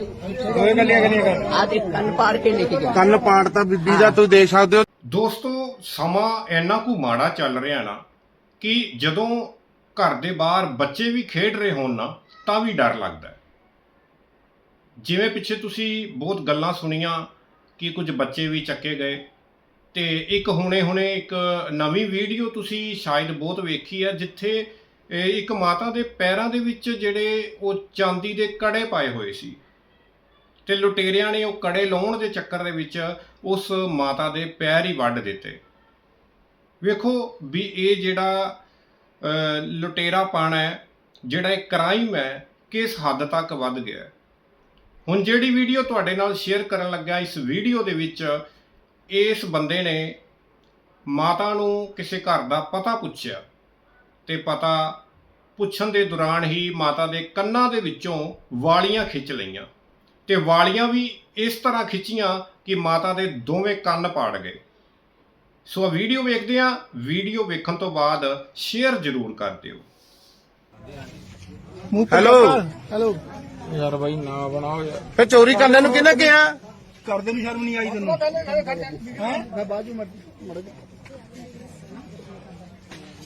ਦੋਏ ਗੱਲੀਆਂ ਗੱਲੀਆਂ ਕਰ। ਆ ਦੇ ਕੰਨ ਪਾੜ ਕੇ ਲੈ ਕੇ ਗਿਆ ਕੰਨ ਪਾੜਤਾ ਬੀਬੀ ਦਾ ਤੁਸੀਂ ਦੇਖ ਸਕਦੇ ਹੋ। ਦੋਸਤੋ ਸਮਾਂ ਇੰਨਾ ਕੁ ਮਾੜਾ ਚੱਲ ਰਿਹਾ ਨਾ ਕਿ ਜਦੋਂ ਘਰ ਦੇ ਬਾਹਰ ਬੱਚੇ ਵੀ ਖੇਡ ਰਹੇ ਹੋਣ ਨਾ ਤਾਂ ਵੀ ਡਰ ਲੱਗਦਾ। ਜਿਵੇਂ ਪਿੱਛੇ ਤੁਸੀਂ ਬਹੁਤ ਗੱਲਾਂ ਸੁਣੀਆਂ ਕਿ ਕੁਝ ਬੱਚੇ ਵੀ ਚੱਕੇ ਗਏ ਤੇ ਇੱਕ ਹੁਣੇ-ਹੁਣੇ ਇੱਕ ਨਵੀਂ ਵੀਡੀਓ ਤੁਸੀਂ ਸ਼ਾਇਦ ਬਹੁਤ ਵੇਖੀ ਹੈ ਜਿੱਥੇ ਇੱਕ ਮਾਤਾ ਦੇ ਪੈਰਾਂ ਦੇ ਵਿੱਚ ਜਿਹੜੇ ਉਹ ਚਾਂਦੀ ਦੇ ਕੜੇ ਪਾਏ ਹੋਏ ਸੀ। ਤੇ ਲੁਟੇਰਿਆਂ ਨੇ ਉਹ ਕੜੇ ਲਾਉਣ ਦੇ ਚੱਕਰ ਦੇ ਵਿੱਚ ਉਸ ਮਾਤਾ ਦੇ ਪੈਰ ਹੀ ਵੱਢ ਦਿੱਤੇ। ਵੇਖੋ ਵੀ ਇਹ ਜਿਹੜਾ ਲੁਟੇਰਾ ਪਾਣਾ ਹੈ, ਜਿਹੜਾ ਇਹ ਕ੍ਰਾਈਮ ਹੈ, ਕਿਸ ਹੱਦ ਤੱਕ ਵੱਧ ਗਿਆ ਹੁਣ ਜਿਹੜੀ ਵੀਡੀਓ ਤੁਹਾਡੇ ਨਾਲ ਸ਼ੇਅਰ ਕਰਨ ਲੱਗਾ ਇਸ ਵੀਡੀਓ ਦੇ ਵਿੱਚ ਇਸ ਬੰਦੇ ਨੇ ਮਾਤਾ ਨੂੰ ਕਿਸੇ ਘਰ ਦਾ ਪਤਾ ਪੁੱਛਿਆ ਤੇ ਪਤਾ ਪੁੱਛਣ ਦੇ ਦੌਰਾਨ ਹੀ ਮਾਤਾ ਦੇ ਕੰਨਾਂ ਦੇ ਵਿੱਚੋਂ ਵਾਲੀਆਂ ਖਿੱਚ ਲਈਆਂ। ਤੇ ਵਾਲੀਆਂ ਵੀ ਇਸ ਤਰ੍ਹਾਂ ਖਿੱਚੀਆਂ ਕਿ ਮਾਤਾ ਦੇ ਦੋਵੇਂ ਕੰਨ ਪਾੜ ਗਏ। ਸੋ ਆ ਵੀਡੀਓ ਵੇਖਦੇ ਆ ਵੀਡੀਓ ਵੇਖਣ ਤੋਂ ਬਾਅਦ ਸ਼ੇਅਰ ਜ਼ਰੂਰ ਕਰ ਦਿਓ। ਹੈਲੋ ਹੈਲੋ ਯਾਰ ਬਾਈ ਨਾ ਬਣਾਓ ਯਾਰ। ਫੇ ਚੋਰੀ ਕਰਨ ਨੂੰ ਕਿਹਨੇ ਕਿਹਾ? ਕਰਦੇ ਨੂੰ ਸ਼ਰਮ ਨਹੀਂ ਆਈ ਤੈਨੂੰ। ਹੈ? ਮੈਂ ਬਾਜੂ ਮੜ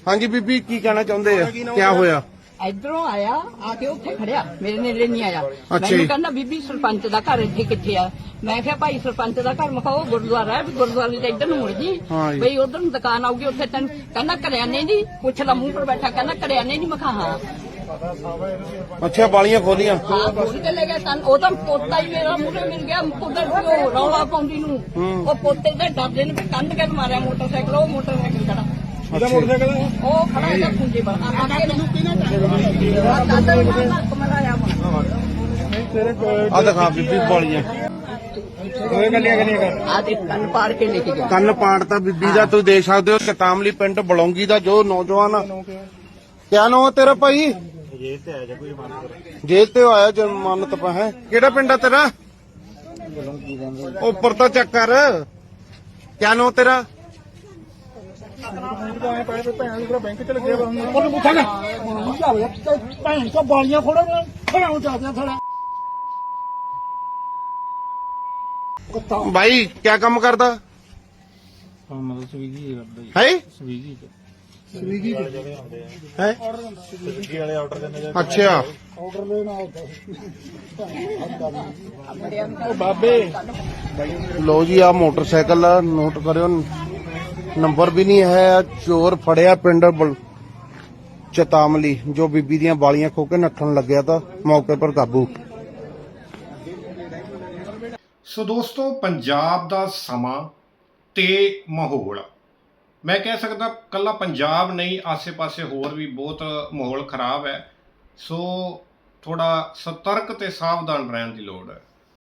ਹਾਂਜੀ ਬੀਬੀ ਕੀ ਕਹਿਣਾ ਚਾਹੁੰਦੇ ਆ? ਕੀ ਹੋਇਆ? ਇਧਰੋਂ ਆਇਆ ਆ ਕੇ ਉੱਥੇ ਖੜਿਆ। ਮੇਰੇ ਨੇੜੇ ਨਹੀਂ ਆਇਆ। ਮੈਨੂੰ ਕਹਿੰਦਾ ਬੀਬੀ ਸਰਪੰਚ ਦਾ ਘਰ ਇੱਥੇ ਕਿੱਥੇ ਆ? ਮੈਂ ਕਿਹਾ ਭਾਈ ਸਰਪੰਚ ਦਾ ਘਰ ਮਖਾਓ ਗੁਰਦੁਆਰਾ ਹੈ ਵੀ ਗੁਰਦੁਆਰੇ ਦੇ ਇੱਧਰ ਨੂੰ ਮੁੜ ਜੀ। ਬਈ ਉਧਰ ਨੂੰ ਦੁਕਾਨ ਆਊਗੀ ਉੱਥੇ ਤੈਨੂੰ ਕਹਿੰਦਾ ਕਰਿਆਨੇ ਦੀ? ਪੁੱਛ ਲਾ ਮੂੰਹ ਪਰ ਬੈਠਾ ਕਹਿੰਦਾ ਕਰਿਆਨੇ ਦੀ? ਮਖਾ ਹਾਂ। ਅੱਛਾ ਬਾਲੀਆਂ ਖੋਲੀਆਂ। ਹਾਂ ਬੋਲ ਕੇ ਲੈ ਗਿਆ ਤਨ ਉਹ ਤਾਂ ਪੋਤਾ ਹੀ ਮੇਰਾ ਮੂਹਰੇ ਮਿਲ ਗਿਆ ਉਧਰ ਰੌਲਾ ਪਾਉਂਦੀ ਨੂੰ। ਉਹ ਪੋਤੇ ਦੇ ਡਰਦੇ ਨੇ ਕੰਧ ਕੇ ਮਾਰਿਆ ਮੋਟਰਸਾਈਕਲ ਉਹ ਮੋਟਰਸਾਈਕਲ ਖੜਾ। ਇਹਦਾ ਮੋਟਰਸਾਈਕਲ ਹੈ ਉਹ ਖੜਾ ਹੈਗਾ ਪੁੰਜੇ ਪਰ। ਆ ਕੇ ਮੈਨੂੰ ਕਿਹਨੇ ਦਾਦਾ ਨੂੰ ਕਮਲਾਇਆ ਤੇਰੇ ਕੋਲ ਆ ਦਿਖਾ ਬੀਬੀ ਬਾਲੀਆਂ। ਦੋਏ ਗੱਲੀਆਂ ਗੱਲੀਆਂ ਕਰ। ਆ ਦੇ ਕੰਨ ਪਾੜ ਕੇ ਲੈ ਕੇ ਗਿਆ। ਕੰਨ ਪਾੜਤਾ ਬੀਬੀ ਦਾ ਤੁਸੀਂ ਦੇਖ ਸਕਦੇ ਹੋ ਕਤਾਮਲੀ ਪਿੰਡ ਬਲੌਂਗੀ ਦਾ ਜੋ ਨੌਜਵਾਨ ਆ। ਕਿਆ ਨਾਮ ਤੇਰਾ ਭਾਈ? ਜੇਲ੍ਹ ਤੇ ਆਇਆ ਕੋਈ ਜੇਲ੍ਹ ਤੇ ਆਇਆ ਜਮਾਨਤ ਪਾ ਹੈ? ਕਿਹੜਾ ਪਿੰਡ ਆ ਤੇਰਾ? ਉੱਪਰ ਤਾਂ ਚੱਕ ਕਰ। ਕਿਆ ਨਾਮ ਤੇਰਾ? ਭੈਣ ਤੋਂ ਬਾਲੀਆਂ ਫੋੜੋ ਖੜਾ ਹੋ ਥੜਾ ਕੁੱਤਾ ਭਾਈ, ਕਿਆ ਕੰਮ ਕਰਦਾ? ਹਾਂ? ਮਤਲਬ ਸਵੀਗੀ ਕਰਦਾ ਜੀ ਹੈ? ਸਵੀਗੀ ਤੇ ਸਵੀਗੀ ਦੇ ਹੈ ਅੱਛਾ। ਆਰਡਰ ਲੈਣਾ ਆਉਂਦਾ ਬਾਬੇ ਲੋ ਜੀ ਆ ਮੋਟਰਸਾਈਕਲ ਨੋਟ ਕਰਿਓ। ਨੰਬਰ ਵੀ ਨਹੀਂ ਹੈ ਚੋਰ ਫੜਿਆ ਪਿੰਡ ਬਲ- ਚਤਾਮਲੀ ਜੋ ਬੀਬੀ ਦੀਆਂ ਬਾਲੀਆਂ ਖੋ ਕੇ ਨੱਠਣ ਲੱਗਿਆ ਤਾਂ ਮੌਕੇ ਪਰ ਕਾਬੂ। ਸੋ ਦੋਸਤੋ, ਪੰਜਾਬ ਦਾ ਸਮਾਂ ਤੇ ਮਾਹੌਲ। ਮੈਂ ਕਹਿ ਸਕਦਾ, ਕੱਲਾ ਪੰਜਾਬ ਨਹੀਂ, ਆਸੇ-ਪਾਸੇ ਹੋਰ ਵੀ ਬਹੁਤ ਮਾਹੌਲ ਖਰਾਬ ਹੈ। ਸੋ ਥੋੜਾ ਸਤਰਕ ਤੇ ਸਾਵਧਾਨ ਰਹਿਣ ਦੀ ਲੋੜ ਹੈ।